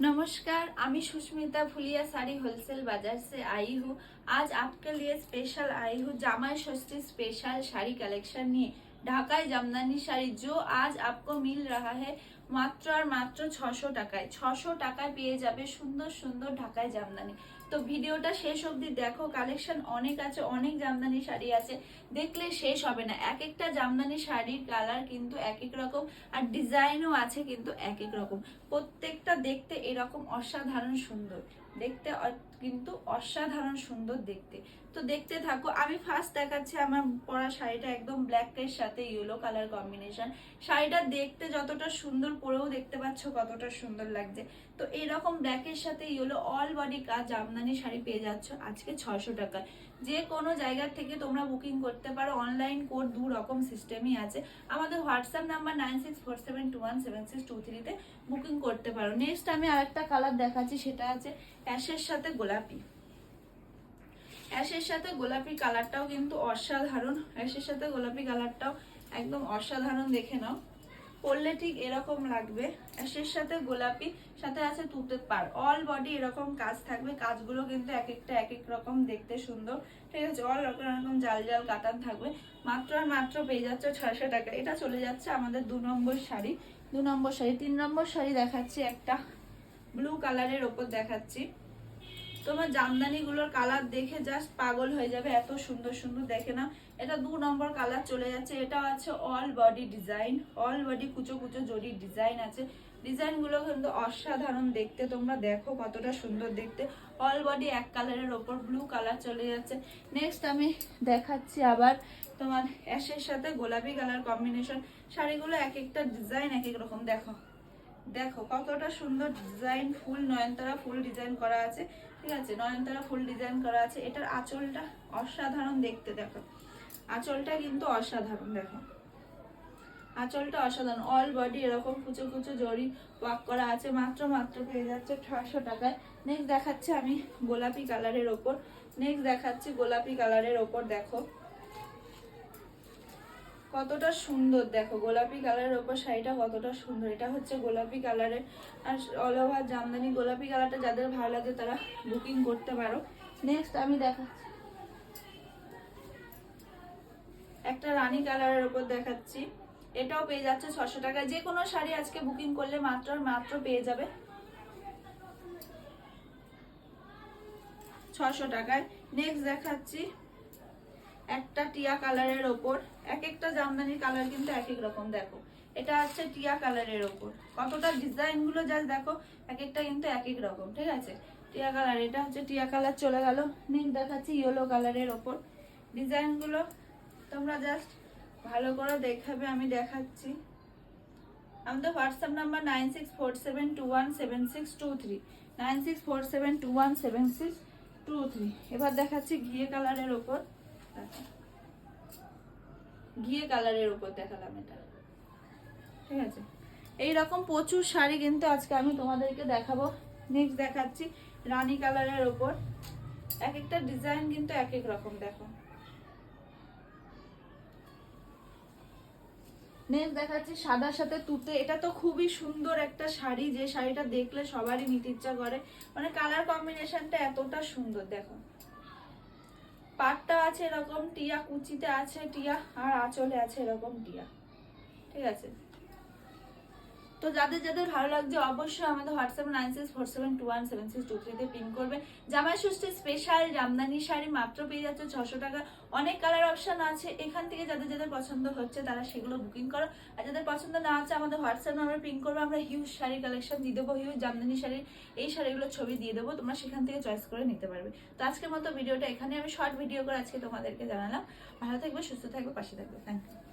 नमस्कार আমি सुष्मिता फुलिया শাড়ি होलसेल बाजार से आई हूँ आज आपके लिए स्पेशल आई हूँ जामा षष्ठी स्पेशल साड़ी कलेक्शन নিয়ে ঢাকায় জামদানি শাড়ি জো আজ আপকো মিল রাহা হ্যাঁ মাত্র আর মাত্র ছশো টাকায় ছশো টাকায় পেয়ে যাবে সুন্দর সুন্দর ঢাকায় জামদানি। তো ভিডিওটা শেষ অবধি দেখো কালেকশন অনেক আছে, অনেক জামদানি শাড়ি আছে, দেখলে শেষ হবে না। এক একটা জামদানি শাড়ির কালার কিন্তু এক এক রকম আর ডিজাইনও আছে কিন্তু এক এক রকম। প্রত্যেকটা দেখতে এরকম অসাধারণ সুন্দর। দেখতে কিন্তু অসাধারণ সুন্দর দেখতে। তো দেখতে থাকো, আমি ফার্স্ট দেখাচ্ছি আমার পরা শাড়িটা একদম ব্ল্যাক এর সাথে ইয়েলো কালার কম্বিনেশন শাড়িটা দেখতে যতটা সুন্দর, পরেও দেখতে পাচ্ছ কতটা সুন্দর লাগছে। তো এরকম ব্ল্যাকের সাথে ইয়েলো অল বডি কাজ জামদানি শাড়ি পেয়ে যাচ্ছ, আজকে ছশো টাকায় যে কোনো জায়গা থেকে তোমরা বুকিং করতে পারো অনলাইন কোড দু রকম সিস্টেমই আছে। আমাদের WhatsApp number nine six four seven two one seven six two থ্রিতে বুকিং করতে পারো। নেক্সট আমি আরেকটা কালার দেখাচ্ছি, সেটা আছে অ্যাশের সাথে গোলাপি। অ্যাশের সাথে গোলাপি কালারটাও কিন্তু অসাধারণ। অ্যাশের সাথে গোলাপি কালারটাও একদম অসাধারণ দেখে নাও। পরলে ঠিক এরকম লাগবে। অ্যাশের সাথে গোলাপি, সাথে আছে তুতে পার অল বডি এরকম কাজ থাকবে। কাজগুলো কিন্তু এক একটা, এক এক রকম দেখতে সুন্দর। ঠিক আছে? অল রকম রকম জাল জাল কাতান থাকবে। মাত্র আর মাত্র পেয়ে যাচ্ছে ছয়শো টাকা। এটা চলে যাচ্ছে আমাদের দু নম্বর শাড়ি। দু নম্বর শাড়ি, তিন নম্বর শাড়ি দেখাচ্ছি একটা। ব্লু কালারের ওপর দেখাচ্ছি। তোমার জামদানিগুলোর কালার দেখে জাস্ট পাগল হয়ে যাবে, এত সুন্দর সুন্দর দেখে না এটা দু নম্বর কালার চলে যাচ্ছে এটা আছে all body design all body কুচো কুচো জড়ির ডিজাইন আছে। ডিজাইনগুলো কিন্তু অসাধারণ দেখতে, তোমরা দেখো কতটা সুন্দর দেখতে। অল বডি এক কালারের ওপর ব্লু কালার চলে যাচ্ছে। নেক্সট আমি দেখাচ্ছি আবার তোমার অ্যাশের সাথে গোলাপি কালার কম্বিনেশন শাড়িগুলো এক একটা ডিজাইন এক এক রকম, দেখো। দেখো কতটা সুন্দর ডিজাইন ফুল নয়নতারা ফুল ডিজাইন করা আছে। ঠিক আছে? নয়নতারা ফুল ডিজাইন করা আছে। এটার আঁচলটা অসাধারণ দেখতে, দেখো। আঁচলটা কিন্তু অসাধারণ, দেখো। আঁচলটা অসাধারণ। অল বডি এরকম কুচো কুচো জড়ি ওয়াক করা আছে। মাত্র মাত্র পেয়ে যাচ্ছে ছশো টাকায়। নেক্সট দেখাচ্ছে আমি গোলাপি কালারের ওপর। নেক্সট দেখাচ্ছি গোলাপি কালারের ওপর, দেখো। কতটা সুন্দর। দেখো, গোলাপি কালারের ওপর শাড়িটা কতটা সুন্দর। এটা হচ্ছে গোলাপি কালারের। আর অল ওভার জামদানি গোলাপি কালারটা যাদের ভালো লাগে তারা বুকিং করতে পারো। নেক্সট আমি দেখাচ্ছি। একটা রানী কালারের ওপর দেখাচ্ছি। এটাও পেয়ে যাচ্ছে ছশো টাকা যে কোনো শাড়ি আজকে বুকিং করলে মাত্র মাত্র পেয়ে যাবে। ছশো টাকায়। নেক্সট দেখাচ্ছি। একটা টিয়া কালারের ওপর। এক একটা জামদানির কালার কিন্তু এক এক রকম, দেখো। এটা হচ্ছে টিয়া কালারের ওপর। কতটা ডিজাইনগুলো যা দেখো এক একটা কিন্তু এক এক রকম, ঠিক আছে? টিয়া কালার এটা হচ্ছে টিয়া কালার চলে গেল। নেক্সট দেখাচ্ছি ইয়েলো কালারের ওপর। ডিজাইনগুলো তোমরা জাস্ট ভালো করে দেখাবে, আমি দেখাচ্ছি। আমাদের WhatsApp number nine six four seven two one seven six two three nine six four seven two one seven six two three এবার দেখাচ্ছি ঘিয়ে কালারের ওপর। দেখো। ঘিয়ে কালারের উপর দেখালাম এটা। ঠিক আছে? এইরকম প্রচুর শাড়ি কিন্তু আজকে আমি তোমাদেরকে দেখাবো। নেক্সট দেখাচ্ছি রানী কালারের ওপর এক একটা ডিজাইন কিন্তু এক এক রকম, দেখো। নেক্সট দেখাচ্ছি সাদার সাথে তুতে। এটা তো খুবই সুন্দর একটা শাড়ি। যে শাড়িটা দেখলে সবারই নিতে ইচ্ছা করে। মানে কালার কম্বিনেশনটা এতটা সুন্দর, দেখো। পাটটা আছে এরকম টিয়া কুচিতে আছে টিয়া আর আঁচলে আছে এরকম টিয়া। ঠিক আছে? তো যাদের যাদের ভালো লাগছে অবশ্যই আমাদের WhatsApp nine six four seven two one seven six two থ্রিতে পিন করবে। জামাই ষষ্ঠী স্পেশাল জামদানি শাড়ি মাত্র পেয়ে যাচ্ছে ছশো টাকা। অনেক কালার অপশন আছে। এখান থেকে যাদের যাদের পছন্দ হচ্ছে তারা সেগুলো বুকিং করো। আর যাদের পছন্দ না আছে আমাদের হোয়াটসঅ্যাপ নাম্বার পিন করবে। আমরা হিউজ শাড়ি কালেকশন দিয়ে দেবো হিউজ জামদানি শাড়ির এই শাড়িগুলোর ছবি দিয়ে দেবো। তোমরা সেখান থেকে চয়েস করে নিতে পারবে। তো আজকের মতো ভিডিওটা এখানে আমি শর্ট ভিডিও করে আজকে তোমাদেরকে জানালাম। ভালো থাকবে, সুস্থ থাকবে, পাশে থাকবে। Thank you